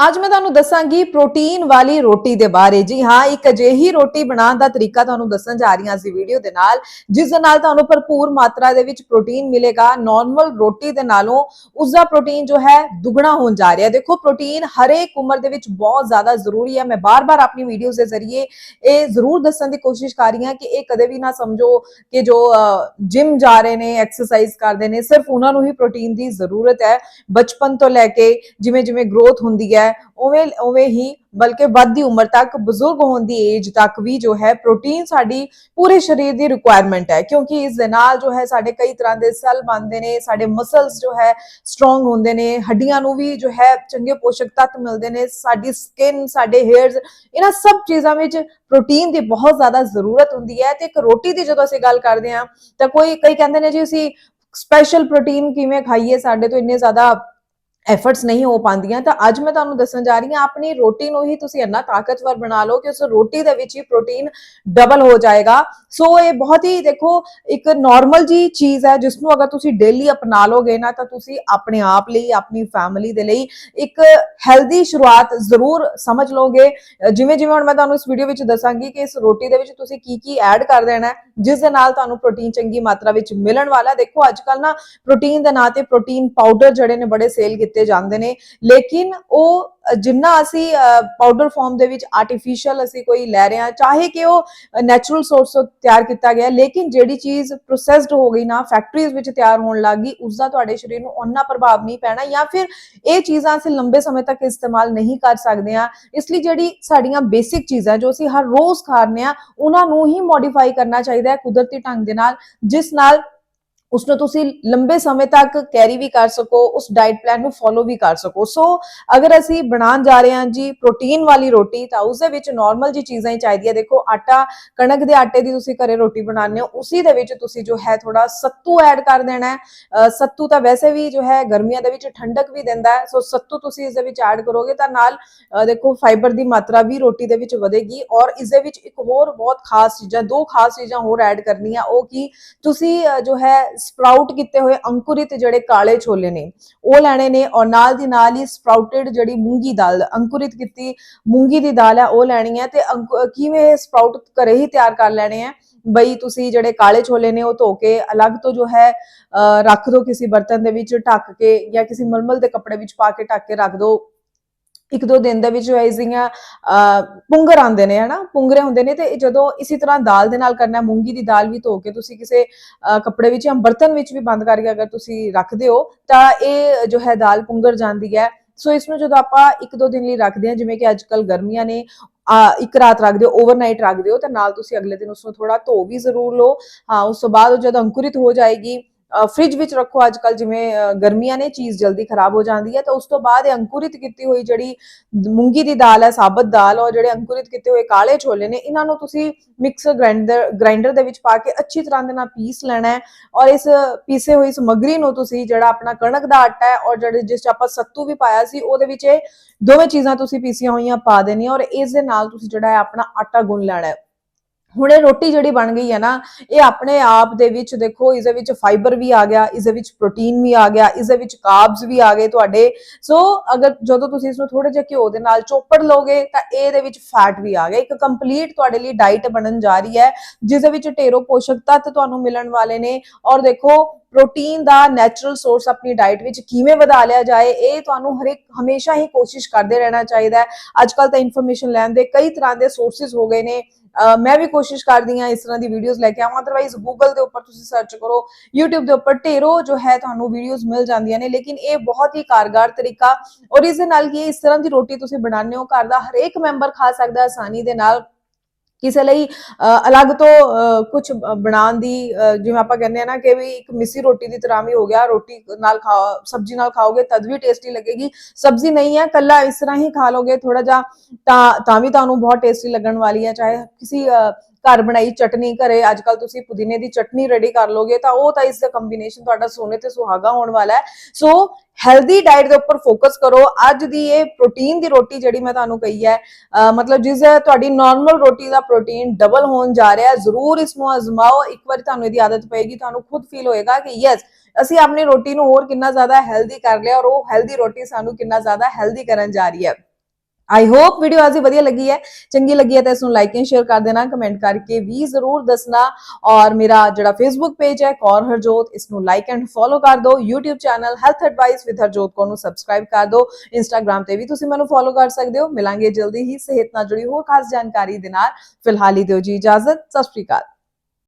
ਅੱਜ ਮੈਂ ਤੁਹਾਨੂੰ ਦੱਸਾਂਗੀ ਪ੍ਰੋਟੀਨ ਵਾਲੀ ਰੋਟੀ ਦੇ ਬਾਰੇ। ਜੀ ਹਾਂ, ਇੱਕ ਅਜਿਹੀ ਰੋਟੀ ਬਣਾਉਣ ਦਾ ਤਰੀਕਾ ਤੁਹਾਨੂੰ ਦੱਸਣ ਜਾ ਰਹੀ ਹਾਂ ਇਸ ਵੀਡੀਓ ਦੇ ਨਾਲ, ਜਿਸ ਦੇ ਨਾਲ ਤੁਹਾਨੂੰ ਭਰਪੂਰ ਮਾਤਰਾ ਦੇ ਵਿੱਚ ਪ੍ਰੋਟੀਨ ਮਿਲੇਗਾ। ਨਾਰਮਲ ਰੋਟੀ ਦੇ ਨਾਲੋਂ ਉਸ ਦਾ ਪ੍ਰੋਟੀਨ ਜੋ ਹੈ, ਦੁੱਗਣਾ ਹੋਣ ਜਾ ਰਿਹਾ। ਦੇਖੋ, ਪ੍ਰੋਟੀਨ ਹਰੇਕ ਉਮਰ ਦੇ ਵਿੱਚ ਬਹੁਤ ਜ਼ਿਆਦਾ ਜ਼ਰੂਰੀ ਹੈ। ਮੈਂ ਬਾਰ-ਬਾਰ ਆਪਣੀ ਵੀਡੀਓਜ਼ ਦੇ ਜ਼ਰੀਏ ਇਹ ਜ਼ਰੂਰ ਦੱਸਣ ਦੀ ਕੋਸ਼ਿਸ਼ ਕਰ ਰਹੀ ਹਾਂ ਕਿ ਇਹ ਕਦੇ ਵੀ ਨਾ ਸਮਝੋ ਕਿ ਜੋ ਜਿਮ ਜਾ ਰਹੇ ਨੇ ਐਕਸਰਸਾਈਜ਼ ਕਰਦੇ ਨੇ, ਸਿਰਫ ਉਹਨਾਂ ਨੂੰ ਹੀ ਪ੍ਰੋਟੀਨ ਦੀ ਜ਼ਰੂਰਤ ਹੈ। ਬਚਪਨ ਤੋਂ ਲੈ ਕੇ ਜਿਵੇਂ ਜਿਵੇਂ ਗਰੋਥ ਹੁੰਦੀ ਹੈ ਉਵੇਂ ਉਵੇਂ ਹੀ ਬਲਕਿ ਵੱਧਦੀ ਉਮਰ ਤੱਕ, ਬਜ਼ੁਰਗ ਹੋਣ ਦੀ ਏਜ ਤੱਕ ਵੀ ਜੋ ਹੈ ਪ੍ਰੋਟੀਨ ਸਾਡੀ ਪੂਰੇ ਸਰੀਰ ਦੀ ਰਿਕੁਆਇਰਮੈਂਟ ਹੈ। ਕਿਉਂਕਿ ਇਸ ਦੇ ਨਾਲ ਜੋ ਹੈ ਸਾਡੇ ਕਈ ਤਰ੍ਹਾਂ ਦੇ ਸੈੱਲ ਬਣਦੇ ਨੇ, ਸਾਡੇ ਮਸਲਸ ਜੋ ਹੈ ਸਟਰੋਂਗ ਹੁੰਦੇ ਨੇ, ਹੱਡੀਆਂ ਨੂੰ ਵੀ ਜੋ ਹੈ ਚੰਗੇ ਪੋਸ਼ਕ ਤੱਤ ਮਿਲਦੇ ਨੇ, ਸਾਡੀ ਸਕਿਨ ਸਾਡੇ ਹੇਅਰਸ ਇਹਨਾਂ ਸਭ ਚੀਜ਼ਾਂ ਵਿੱਚ ਪ੍ਰੋਟੀਨ ਦੀ ਬਹੁਤ ਜ਼ਿਆਦਾ ਜ਼ਰੂਰਤ ਹੁੰਦੀ ਹੈ। ਤੇ ਇੱਕ ਰੋਟੀ ਦੀ ਜਦੋਂ ਅਸੀਂ ਗੱਲ ਕਰਦੇ ਹਾਂ, ਤਾਂ ਕੋਈ, ਕਈ ਕਹਿੰਦੇ ਨੇ ਜੀ ਅਸੀਂ ਸਪੈਸ਼ਲ ਪ੍ਰੋਟੀਨ ਕਿਵੇਂ ਖਾਈਏ, ਸਾਡੇ ਤੋਂ ਇੰਨੇ ਜ਼ਿਆਦਾ ਐਫਰਟਸ ਨਹੀਂ ਹੋ ਪਾਉਂਦੀਆਂ, ਤਾਂ ਅੱਜ ਮੈਂ ਤੁਹਾਨੂੰ ਦੱਸਣ ਜਾ ਰਹੀ ਹਾਂ, ਆਪਣੀ ਰੋਟੀ ਨੂੰ ਹੀ ਤੁਸੀਂ ਇੰਨਾ ਤਾਕਤਵਰ ਬਣਾ ਲਓ ਕਿ ਉਸ ਰੋਟੀ ਦੇ ਵਿੱਚ ਹੀ ਪ੍ਰੋਟੀਨ ਡਬਲ ਹੋ ਜਾਏਗਾ। ਸੋ ਇਹ ਬਹੁਤ ਹੀ ਦੇਖੋ, ਇੱਕ ਨਾਰਮਲ ਜੀ ਚੀਜ਼ ਹੈ ਜਿਸ ਨੂੰ ਅਗਰ ਤੁਸੀਂ ਡੇਲੀ ਅਪਣਾ ਲੋਗੇ ਨਾ, ਤਾਂ ਤੁਸੀਂ ਆਪਣੇ ਆਪ ਲਈ, ਆਪਣੀ ਫੈਮਿਲੀ ਦੇ ਲਈ ਇੱਕ ਹੈਲਦੀ ਸ਼ੁਰੂਆਤ ਜ਼ਰੂਰ ਸਮਝ ਲਓਗੇ ਜਿਵੇਂ ਜਿਵੇਂ ਹੁਣ ਮੈਂ ਤੁਹਾਨੂੰ ਇਸ ਵੀਡੀਓ ਵਿੱਚ ਦੱਸਾਂਗੀ ਕਿ ਇਸ ਰੋਟੀ ਦੇ ਵਿੱਚ ਤੁਸੀਂ ਕੀ ਕੀ ਐਡ ਕਰ ਦੇਣਾ ਜਿਸ ਦੇ ਨਾਲ ਤੁਹਾਨੂੰ ਪ੍ਰੋਟੀਨ ਚੰਗੀ ਮਾਤਰਾ ਵਿੱਚ ਮਿਲਣ ਵਾਲਾ ਦੇਖੋ ਅੱਜ ਕੱਲ ਨਾ ਪ੍ਰੋਟੀਨ ਦੇ ਨਾਂ ਤੇ ਪ੍ਰੋਟੀਨ ਪਾਊਡਰ ਜਿਹੜੇ ਨੇ, ਬੜੇ ਸੇਲ ਕੀਤੇ ਜਾਂਦੇ ਨੇ। ਲੇਕਿਨ ਉਹ ਜਿੰਨਾ ਅਸੀਂ ਪਾਊਡਰ ਫਾਰਮ ਦੇ ਵਿੱਚ ਆਰਟੀਫੀਸ਼ੀਅਲ ਅਸੀਂ ਕੋਈ ਲੈ ਰਹੇ ਹਾਂ, ਚਾਹੇ ਕਿ ਉਹ ਨੈਚੁਰਲ ਸੋਰਸ ਤੋਂ ਤਿਆਰ ਕੀਤਾ ਗਿਆ, ਲੇਕਿਨ ਜਿਹੜੀ ਚੀਜ਼ ਪ੍ਰੋਸੈਸਡ ਹੋ ਗਈ ਨਾ ਫੈਕਟਰੀਜ਼ ਵਿੱਚ ਤਿਆਰ ਹੋਣ ਲੱਗ ਉਸ ਦਾ ਤੁਹਾਡੇ ਸਰੀਰ ਨੂੰ ਉਹਨਾਂ ਪ੍ਰਭਾਵ ਨਹੀਂ ਪੈਣਾ ਜਾਂ ਫਿਰ ਇਹ ਚੀਜ਼ਾਂ ਅਸੀਂ ਲੰਬੇ ਸਮੇਂ ਤੱਕ ਇਸਤੇਮਾਲ ਨਹੀਂ ਕਰ ਸਕਦੇ ਆ ਇਸ ਲਈ ਜਿਹੜੀ ਸਾਡੀਆਂ ਬੇਸਿਕ ਚੀਜ਼ਾਂ ਜੋ ਅਸੀਂ ਹਰ ਰੋਜ਼ ਖਾਣੇ ਆ ਉਹਨਾਂ ਨੂੰ ਹੀ ਮੋਡੀਫਾਈ ਕਰਨਾ ਚਾਹੀਦਾ ਹੈ ਕੁਦਰਤੀ ਢੰਗ ਦੇ ਨਾਲ, ਜਿਸ ਨਾਲ ਉਸ ਨੂੰ ਤੁਸੀਂ ਲੰਬੇ ਸਮੇਂ ਤੱਕ ਕੈਰੀ ਵੀ ਕਰ ਸਕੋ, ਉਸ ਡਾਈਟ ਪਲਾਨ ਨੂੰ ਫੋਲੋ ਵੀ ਕਰ ਸਕੋ। ਸੋ ਅਗਰ ਅਸੀਂ ਬਣਾਉਣ ਜਾ ਰਹੇ ਹਾਂ ਜੀ ਪ੍ਰੋਟੀਨ ਵਾਲੀ ਰੋਟੀ, ਤਾਂ ਉਸ ਦੇ ਵਿੱਚ ਨਾਰਮਲ ਜੀ ਚੀਜ਼ਾਂ ਹੀ ਚਾਹੀਦੀਆਂ। ਦੇਖੋ, ਆਟਾ, ਕਣਕ ਦੇ ਆਟੇ ਦੀ ਤੁਸੀਂ ਘਰੇ ਰੋਟੀ ਬਣਾਉਂਦੇ ਹੋ, ਉਸੇ ਦੇ ਵਿੱਚ ਤੁਸੀਂ ਜੋ ਹੈ ਥੋੜਾ ਸੱਤੂ ਐਡ ਕਰ ਦੇਣਾ ਹੈ। ਸੱਤੂ ਤਾਂ ਵੈਸੇ ਵੀ ਜੋ ਹੈ ਗਰਮੀਆਂ ਦੇ ਵਿੱਚ ਠੰਡਕ ਵੀ ਦਿੰਦਾ ਹੈ। ਸੋ ਸੱਤੂ ਤੁਸੀਂ ਇਸ ਦੇ ਵਿੱਚ ਐਡ ਕਰੋਗੇ ਤਾਂ ਨਾਲ ਦੇਖੋ ਫਾਈਬਰ ਦੀ ਮਾਤਰਾ ਵੀ ਰੋਟੀ ਦੇ ਵਿੱਚ ਵਧੇਗੀ ਔਰ ਇਸ ਦੇ ਵਿੱਚ ਇੱਕ ਹੋਰ ਬਹੁਤ ਖਾਸ ਚੀਜ਼ਾਂ, ਦੋ ਖਾਸ ਚੀਜ਼ਾਂ ਹੋਰ ਐਡ ਕਰਨੀਆਂ। ਉਹ ਕੀ ਤੁਸੀਂ ਜੋ ਹੈ ਸਪਰਾਊਟ ਕੀਤੇ ਹੋਏ ਅੰਕੁਰਿਤ ਜਿਹੜੇ ਕਾਲੇ ਛੋਲੇ ਨੇ, ਉਹ ਲੈਣੇ ਨੇ ਔਰ ਨਾਲ ਦੀ ਨਾਲ ਹੀ ਸਪਰਾਊਟਡ ਜਿਹੜੀ ਮੂੰਗੀ ਦਾਲ, ਅੰਕੁਰਿਤ ਕੀਤੀ ਮੂੰਗੀ ਦੀ ਦਾਲ ਹੈ ਉਹ ਲੈਣੀ ਹੈ ਤੇ ਕਿਵੇਂ ਸਪਰਾਊਟ ਘਰੇ ਹੀ ਤਿਆਰ ਕਰ ਲੈਣੇ ਆ? ਬਈ ਤੁਸੀਂ ਜਿਹੜੇ ਕਾਲੇ ਛੋਲੇ ਨੇ, ਉਹ ਧੋ ਕੇ ਅਲੱਗ ਤੋਂ ਜੋ ਹੈ, ਅਹ, ਰੱਖ ਦਿਓ ਕਿਸੇ ਬਰਤਨ ਦੇ ਵਿੱਚ, ਢੱਕ ਕੇ ਜਾਂ ਕਿਸੇ ਮਲਮਲ ਦੇ ਕੱਪੜੇ ਵਿੱਚ ਪਾ ਕੇ ਢੱਕ ਕੇ ਰੱਖ ਦਿਓ ਇੱਕ ਦੋ ਦਿਨ ਦੇ ਵਿੱਚ ਜੋ ਇਸਦੀਆਂ, ਅਹ, ਪੁੰਗਰ ਆਉਂਦੇ ਨੇ, ਹਨਾ? ਪੁੰਗਰੇ ਹੁੰਦੇ ਨੇ ਤੇ ਜਦੋਂ ਇਸੇ ਤਰ੍ਹਾਂ ਦਾਲ ਦੇ ਨਾਲ ਕਰਨਾ, ਮੂੰਗੀ ਦੀ ਦਾਲ ਵੀ ਧੋ ਕੇ ਤੁਸੀਂ ਕਿਸੇ ਕੱਪੜੇ ਵਿੱਚ ਜਾਂ ਬਰਤਨ ਵਿੱਚ ਵੀ ਬੰਦ ਕਰਕੇ ਅਗਰ ਤੁਸੀਂ ਰੱਖਦੇ ਹੋ ਤਾਂ ਇਹ ਜੋ ਹੈ ਦਾਲ ਪੁੰਗਰ ਜਾਂਦੀ ਹੈ। ਸੋ ਇਸ ਨੂੰ ਜਦੋਂ ਆਪਾਂ ਇੱਕ ਦੋ ਦਿਨ ਲਈ ਰੱਖਦੇ ਹਾਂ, ਜਿਵੇਂ ਕਿ ਅੱਜ ਕੱਲ ਗਰਮੀਆਂ ਨੇ ਇੱਕ ਰਾਤ ਰੱਖ ਦਿਓ ਓਵਰਨਾਈਟ ਰੱਖ ਦਿਓ, ਤਾਂ ਨਾਲ ਤੁਸੀਂ ਅਗਲੇ ਦਿਨ ਉਸ ਨੂੰ ਥੋੜਾ ਧੋ ਵੀ ਜ਼ਰੂਰ ਲਓ। ਹਾਂ, ਉਸ ਤੋਂ ਬਾਅਦ ਉਹ ਜਦੋਂ ਅੰਕੁਰਿਤ ਹੋ ਜਾਏਗੀ ਫ੍ਰਿਜ ਵਿੱਚ ਰੱਖੋ। ਅੱਜ ਕੱਲ ਜਿਵੇਂ ਗਰਮੀਆਂ ਨੇ ਚੀਜ਼ ਜਲਦੀ ਖਰਾਬ ਹੋ ਜਾਂਦੀ ਹੈ, ਤਾਂ ਉਸ ਤੋਂ ਬਾਅਦ ਇਹ ਅੰਕੁਰਿਤ ਕੀਤੀ ਹੋਈ ਜਿਹੜੀ ਮੂੰਗੀ ਦੀ ਦਾਲ ਹੈ, ਸਾਬਤ ਦਾਲ, ਔਰ ਜਿਹੜੇ ਅੰਕੁਰਿਤ ਕੀਤੇ ਹੋਏ ਕਾਲੇ ਛੋਲੇ ਨੇ, ਇਹਨਾਂ ਨੂੰ ਤੁਸੀਂ ਮਿਕਸਰ ਗ੍ਰਾਈਂਡਰ ਗ੍ਰਾਈਂਡਰ ਦੇ ਵਿੱਚ ਪਾ ਕੇ ਅੱਛੀ ਤਰ੍ਹਾਂ ਦੇ ਨਾਲ ਪੀਸ ਲੈਣਾ ਹੈ। ਔਰ ਇਸ ਪੀਸੇ ਹੋਈ ਸਮੱਗਰੀ ਨੂੰ ਤੁਸੀਂ ਜਿਹੜਾ ਆਪਣਾ ਕਣਕ ਦਾ ਆਟਾ ਹੈ, ਔਰ ਜਿਹੜੇ ਜਿਸ ਚ ਆਪਾਂ ਸੱਤੂ ਵੀ ਪਾਇਆ ਸੀ, ਉਹਦੇ ਵਿੱਚ ਇਹ ਦੋਵੇਂ ਚੀਜ਼ਾਂ ਤੁਸੀਂ ਪੀਸੀਆਂ ਹੋਈਆਂ ਪਾ ਦੇਣੀਆਂ, ਔਰ ਇਸ ਦੇ ਨਾਲ ਤੁਸੀਂ ਜਿਹੜਾ ਹੈ ਆਪਣਾ ਆਟਾ ਗੁੰਨ ਲੈਣਾ ਹੈ। ਹੁਣ ਇਹ ਰੋਟੀ ਜਿਹੜੀ ਬਣ ਗਈ ਹੈ ਨਾ, ਇਹ ਆਪਣੇ ਆਪ ਦੇ ਵਿੱਚ ਦੇਖੋ ਇਸ ਦੇ ਵਿੱਚ ਫਾਈਬਰ ਵੀ ਆ ਗਿਆ ਇਸ ਦੇ ਵਿੱਚ ਪ੍ਰੋਟੀਨ ਵੀ ਆ ਗਿਆ ਇਸ ਦੇ ਵਿੱਚ ਕਾਰਬਸ ਵੀ ਆ ਗਏ ਤੁਹਾਡੇ। ਸੋ ਅਗਰ ਜਦੋਂ ਤੁਸੀਂ ਇਸ ਨੂੰ ਥੋੜੇ ਜਿਹਾ ਘਿਓ ਦੇ ਨਾਲ ਚੋਪੜ ਲੋਗੇ ਤਾਂ ਇਹਦੇ ਵਿੱਚ ਫੈਟ ਵੀ ਆ ਗਿਆ। ਇੱਕ ਕੰਪਲੀਟ ਤੁਹਾਡੇ ਲਈ ਡਾਈਟ ਬਣਨ ਜਾ ਰਹੀ ਹੈ ਜਿਸ ਦੇ ਵਿੱਚ ਢੇਰੋ ਪੋਸ਼ਕ ਤੱਤ ਤੁਹਾਨੂੰ ਮਿਲਣ ਵਾਲੇ ਨੇ। ਔਰ ਦੇਖੋ ਪ੍ਰੋਟੀਨ ਦਾ ਨੈਚੁਰਲ ਸੋਰਸ ਆਪਣੀ ਡਾਈਟ ਵਿੱਚ ਕਿਵੇਂ ਵਧਾ ਲਿਆ ਜਾਏ, ਇਹ ਤੁਹਾਨੂੰ ਹਰ ਹਮੇਸ਼ਾ ਹੀ ਕੋਸ਼ਿਸ਼ ਕਰਦੇ ਰਹਿਣਾ ਚਾਹੀਦਾ ਹੈ। ਅੱਜ ਕੱਲ ਤਾਂ ਇਨਫੋਰਮੇਸ਼ਨ ਲੈਣ ਦੇ ਕਈ ਤਰ੍ਹਾਂ ਦੇ ਸੋਰਸਸ ਹੋ ਗਏ ਨੇ। ਮੈਂ ਵੀ ਕੋਸ਼ਿਸ਼ ਕਰਦੀ ਹਾਂ ਇਸ ਤਰ੍ਹਾਂ ਦੀ ਵੀਡੀਓਜ਼ ਲੈ ਕੇ ਆਵਾਂ। ਅਦਰਵਾਈਜ਼ ਗੂਗਲ ਦੇ ਉੱਪਰ ਤੁਸੀਂ ਸਰਚ ਕਰੋ, YouTube ਦੇ ਉੱਪਰ ਢੇਰੋਂ ਜੋ ਹੈ ਤੁਹਾਨੂੰ ਵੀਡੀਓਜ਼ ਮਿਲ ਜਾਂਦੀਆਂ ਨੇ। ਲੇਕਿਨ ਇਹ ਬਹੁਤ ਹੀ ਕਾਰਗਰ ਤਰੀਕਾ ਔਰ ਇਸ ਦੇ ਨਾਲ ਕੀ ਇਸ ਤਰ੍ਹਾਂ ਦੀ ਰੋਟੀ ਤੁਸੀਂ ਬਣਾਉਂਦੇ ਹੋ, ਘਰ ਦਾ ਹਰੇਕ ਮੈਂਬਰ ਖਾ ਸਕਦਾ ਆਸਾਨੀ ਦੇ ਨਾਲ। ਕਿਸੇ ਲਈ ਅਹ, ਅਲੱਗ ਤੋਂ ਕੁਝ ਬਣਾਉਣ ਦੀ ਅਹ, ਜਿਵੇਂ ਆਪਾਂ ਕਹਿੰਦੇ ਆ ਨਾ ਕਿ ਵੀ ਇੱਕ ਮਿੱਸੀ ਰੋਟੀ ਦੀ ਤਰ੍ਹਾਂ ਵੀ ਹੋ ਗਿਆ ਰੋਟੀ ਨਾਲ ਖਾ ਸਬਜ਼ੀ ਨਾਲ ਖਾਓਗੇ ਤਦ ਵੀ ਟੇਸਟੀ ਲੱਗੇਗੀ। ਸਬਜ਼ੀ ਨਹੀਂ ਹੈ ਕੱਲਾ ਇਸ ਤਰ੍ਹਾਂ ਹੀ ਖਾ ਲੋਗੇ ਥੋੜਾ ਜਿਹਾ ਤਾਂ ਤਾਂ ਵੀ ਤੁਹਾਨੂੰ ਬਹੁਤ ਟੇਸਟੀ ਲੱਗਣ ਵਾਲੀ ਹੈ ਚਾਹੇ ਕਿਸੇ ਅਹ, ਘਰ ਬਣਾਈ ਚਟਨੀ ਘਰੇ ਅੱਜ ਕੱਲ ਤੁਸੀਂ ਪੁਦੀਨੇ ਦੀ ਚਟਨੀ ਰੈਡੀ ਕਰ ਲੋਗੇ ਤਾਂ ਉਹ ਤਾਂ ਇਸ ਦਾ ਕੰਬੀਨੇਸ਼ਨ ਤੁਹਾਡਾ ਸੋਨੇ ਤੇ ਸੁਹਾਗਾ ਹੋਣ ਵਾਲਾ ਹੈ। ਸੋ ਹੈਲਦੀ ਡਾਈਟ ਦੇ ਉੱਪਰ ਫੋਕਸ ਕਰੋ। ਅੱਜ ਦੀ ਇਹ ਪ੍ਰੋਟੀਨ ਦੀ ਰੋਟੀ ਜਿਹੜੀ ਮੈਂ ਤੁਹਾਨੂੰ ਕਹੀ ਹੈ ਮਤਲਬ ਜਿਸ ਤੁਹਾਡੀ ਨਾਰਮਲ ਰੋਟੀ ਦਾ ਪ੍ਰੋਟੀਨ ਡਬਲ ਹੋਣ ਜਾ ਰਿਹਾ ਹੈ, ਜ਼ਰੂਰ ਇਸ ਨੂੰ ਅਜ਼ਮਾਓ। ਇੱਕ ਵਾਰੀ ਤੁਹਾਨੂੰ ਇਹਦੀ ਆਦਤ ਪਏਗੀ, ਤੁਹਾਨੂੰ ਖੁਦ ਫੀਲ ਹੋਏਗਾ ਕਿ ਯੈਸ ਅਸੀਂ ਆਪਣੀ ਰੋਟੀ ਨੂੰ ਹੋਰ ਕਿੰਨਾ ਜ਼ਿਆਦਾ ਹੈਲਦੀ ਕਰ ਲਿਆ ਔਰ ਉਹ ਹੈਲਦੀ ਰੋਟੀ ਸਾਨੂੰ ਕਿੰਨਾ ਜ਼ਿਆਦਾ ਹੈਲਦੀ ਕਰਨ ਜਾ ਰਹੀ ਹੈ। ਆਈ ਹੋਪ ਵੀਡੀਓ ਅੱਜ ਦੀ ਵਧੀਆ ਲੱਗੀ ਹੈ, ਚੰਗੀ ਲੱਗੀ ਹੈ ਤਾਂ ਇਸ ਨੂੰ ਲਾਈਕ ਐਂਡ ਸ਼ੇਅਰ ਕਰ ਦੇਣਾ ਕਮੈਂਟ ਕਰਕੇ ਵੀ ਜ਼ਰੂਰ ਦੱਸਣਾ। ਔਰ ਮੇਰਾ ਜਿਹੜਾ ਫੇਸਬੁੱਕ ਪੇਜ ਹੈ, ਕੌਰ ਹਰਜੋਤ, ਇਸ ਨੂੰ ਲਾਈਕ ਐਂਡ ਫੋਲੋ ਕਰ ਦਿਓ। YouTube channel health advice with Harjot Kaur ਨੂੰ ਸਬਸਕ੍ਰਾਈਬ ਕਰ ਦਿਓ। ਇੰਸਟਾਗ੍ਰam ਤੇ ਵੀ ਤੁਸੀਂ ਮੈਨੂੰ ਫੋਲੋ ਕਰ ਸਕਦੇ ਹੋ। ਮਿਲਾਂਗੇ ਜਲਦੀ ਹੀ ਸਿਹਤ ਨਾਲ ਜੁੜੀ ਹੋਰ ਖਾਸ ਜਾਣਕਾਰੀ ਦੇ ਨਾਲ। ਫਿਲਹਾਲ ਹੀ ਦਿਓ ਜੀ ਇਜਾਜ਼ਤ। ਸਤਿ ਸ਼੍ਰੀ ਅਕਾਲ।